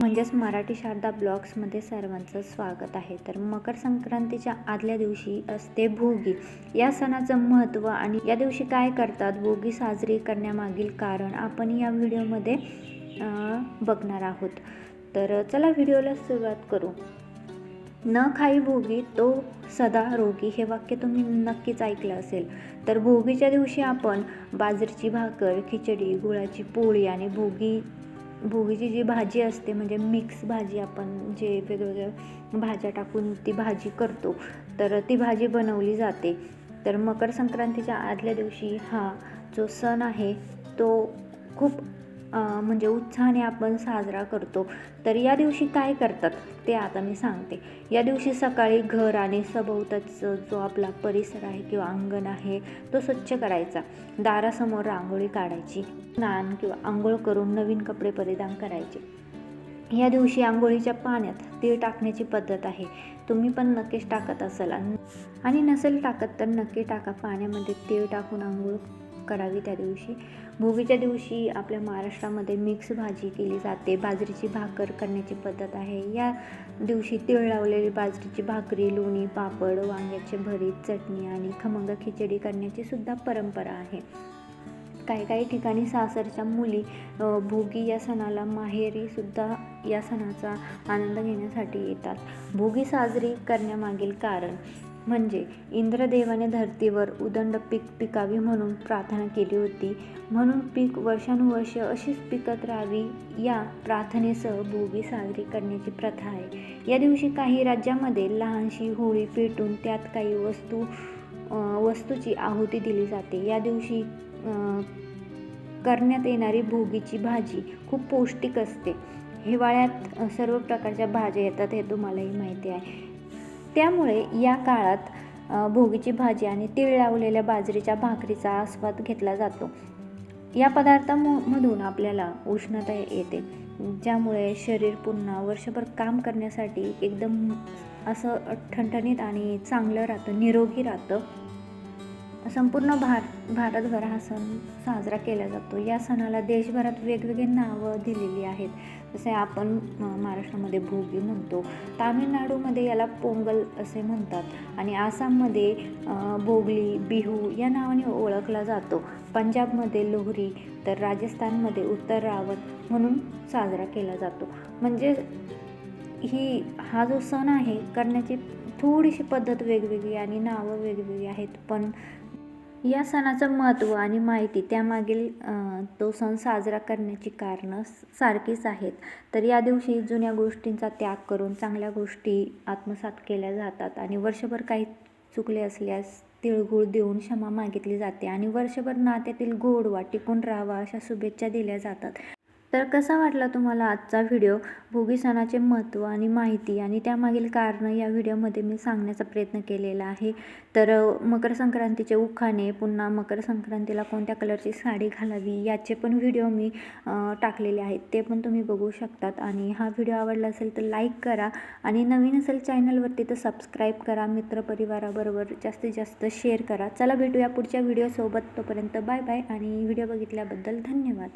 म्हणजेच मराठी शारदा ब्लॉग्समध्ये सर्वांचं स्वागत आहे. तर मकर संक्रांतीच्या आदल्या दिवशी असते भोगी. या सणाचं महत्त्व आणि या दिवशी काय करतात भोगी साजरी करण्यामागील कारण आपण या व्हिडिओमध्ये बघणार आहोत. तर चला व्हिडिओला सुरुवात करू. न खाई भोगी तो सदा रोगी हे वाक्य तुम्ही नक्कीच ऐकलं असेल. तर भोगीच्या दिवशी आपण बाजरीची भाकर खिचडी गुळाची पोळी आणि भोगी भोगीची जी भाजी असते म्हणजे मिक्स भाजी आपण जे वेगवेगळ्या भाज्या टाकून ती भाजी करतो तर ती भाजी बनवली जाते. तर मकर संक्रांतीच्या आदल्या दिवशी हा जो सण आहे तो खूप म्हणजे उत्साहाने आपण साजरा करतो. तर या दिवशी काय करतात ते आता मी सांगते. या दिवशी सकाळी घर आणि सभोवताचं जो आपला परिसर आहे किंवा अंगण आहे तो स्वच्छ करायचा. दारासमोर रांगोळी काढायची स्नान किंवा आंघोळ करून नवीन कपडे परिधान करायचे. या दिवशी आंघोळीच्या पाण्यात तीळ टाकण्याची पद्धत आहे. तुम्ही पण नक्कीच टाकत असाल. आणि आणि नसेल टाकत तर नक्की टाका. पाण्यामध्ये तीळ टाकून आंघोळ करावी त्या दिवशी. भोगीच्या दिवशी आपल्या महाराष्ट्रामध्ये मिक्स भाजी केली जाते. बाजरीची भाकर करण्याची पद्धत आहे. या दिवशी तीळ लावलेली बाजरीची भाकरी लोणी पापड वांग्याचे भरीत चटणी आणि खमंग खिचडी करण्याची सुद्धा परंपरा आहे. काही काही ठिकाणी सासरच्या मुली भोगी या सणाला माहेरी सुद्धा या सणाचा आनंद घेण्यासाठी येतात. भोगी साजरी करण्यामागील कारण म्हणजे इंद्रदेवाने धर्तीवर उदंड पीक पिकावी म्हणून प्रार्थना केली होती. म्हणून पीक वर्षानुवर्ष अशीच पिकत राहावी या प्रार्थनेसह भोगी साजरी करण्याची प्रथा आहे. या दिवशी काही राज्यामध्ये लहानशी होळी पेटून त्यात काही वस्तू वस्तूची आहुती दिली जाते. या दिवशी करण्यात येणारी भोगीची भाजी खूप पौष्टिक असते. हिवाळ्यात सर्व प्रकारच्या भाज्या येतात हे तुम्हालाही माहिती आहे. त्यामुळे या काळात भोगीची भाजी आणि तीळ लावलेल्या बाजरीच्या भाकरीचा आस्वाद घेतला जातो. या पदार्थामधून आपल्याला उष्णता येते. ज्यामुळे शरीर पुन्हा वर्षभर काम करण्यासाठी एकदम असं ठणठणीत आणि चांगलं राहतं निरोगी राहतं. संपूर्ण भार भारतभर हा सण साजरा केला जातो. या सणाला देशभरात वेगवेगळी नावं दिलेली आहेत. जसे आपण महाराष्ट्रामध्ये भोगी म्हणतो तामिळनाडूमध्ये याला पोंगल असे म्हणतात आणि आसाममध्ये भोगली बिहू या नावाने ओळखला जातो. पंजाबमध्ये लोहरी तर राजस्थानमध्ये उत्तर रावत म्हणून साजरा केला जातो. म्हणजे ही हा जो सण आहे करण्याची थोडीशी पद्धत वेगवेगळी आणि नावं वेगवेगळी आहेत. पण या सणाचं महत्त्व आणि माहिती त्यामागील तो सण साजरा करण्याची कारणं सारखीच आहेत. तर या दिवशी जुन्या गोष्टींचा त्याग करून चांगल्या गोष्टी आत्मसात केल्या जातात आणि वर्षभर काही चुकले असल्यास तिळगुळ देऊन क्षमा मागितली जाते आणि वर्षभर नात्यातील गोडवा टिकून राहावा अशा शुभेच्छा दिल्या जातात. तर कसा वाटला तुम्हाला आजचा व्हिडिओ? भोगी सणाचे महत्त्व आणि माहिती आणि त्यामागील कारणं या व्हिडिओमध्ये मी सांगण्याचा प्रयत्न केलेला आहे. तर मकर संक्रांतीचे उखाणे पुन्हा मकर संक्रांतीला कोणत्या कलरची साडी घालावी याचे पण व्हिडिओ मी टाकलेले आहेत. ते पण तुम्ही बघू शकतात आणि हा व्हिडिओ आवडला असेल तर लाईक करा आणि नवीन असेल चॅनलवरती तर सबस्क्राईब करा मित्रपरिवाराबरोबर जास्तीत जास्त शेअर करा. चला भेटूया पुढच्या व्हिडिओसोबत तोपर्यंत बाय बाय आणि व्हिडिओ बघितल्याबद्दल धन्यवाद.